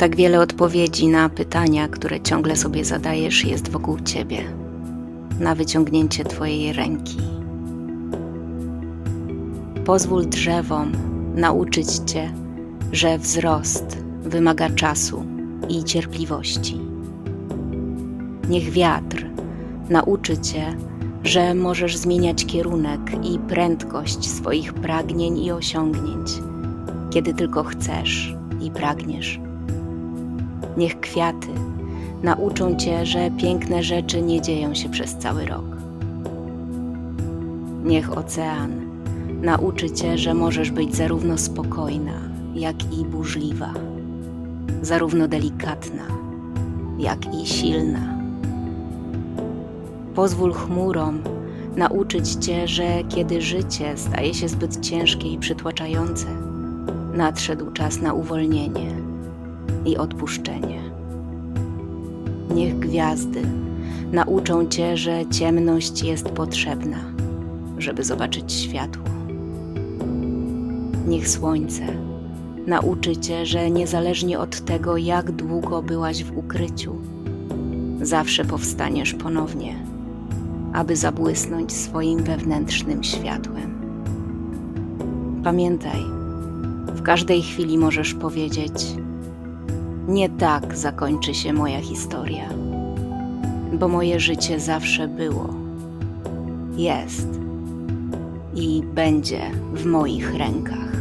Tak wiele odpowiedzi na pytania, które ciągle sobie zadajesz, jest wokół ciebie, na wyciągnięcie twojej ręki. Pozwól drzewom nauczyć cię, że wzrost wymaga czasu i cierpliwości. Niech wiatr nauczy cię, że możesz zmieniać kierunek i prędkość swoich pragnień i osiągnięć, kiedy tylko chcesz i pragniesz. Niech kwiaty nauczą cię, że piękne rzeczy nie dzieją się przez cały rok. Niech ocean nauczy cię, że możesz być zarówno spokojna, jak i burzliwa, zarówno delikatna, jak i silna. Pozwól chmurom nauczyć cię, że kiedy życie staje się zbyt ciężkie i przytłaczające, nadszedł czas na uwolnienie i odpuszczenie. Niech gwiazdy nauczą cię, że ciemność jest potrzebna, żeby zobaczyć światło. Niech słońce nauczy cię, że niezależnie od tego, jak długo byłaś w ukryciu, zawsze powstaniesz ponownie, aby zabłysnąć swoim wewnętrznym światłem. Pamiętaj, w każdej chwili możesz powiedzieć: Nie tak zakończy się moja historia, bo moje życie zawsze było, jest i będzie w moich rękach.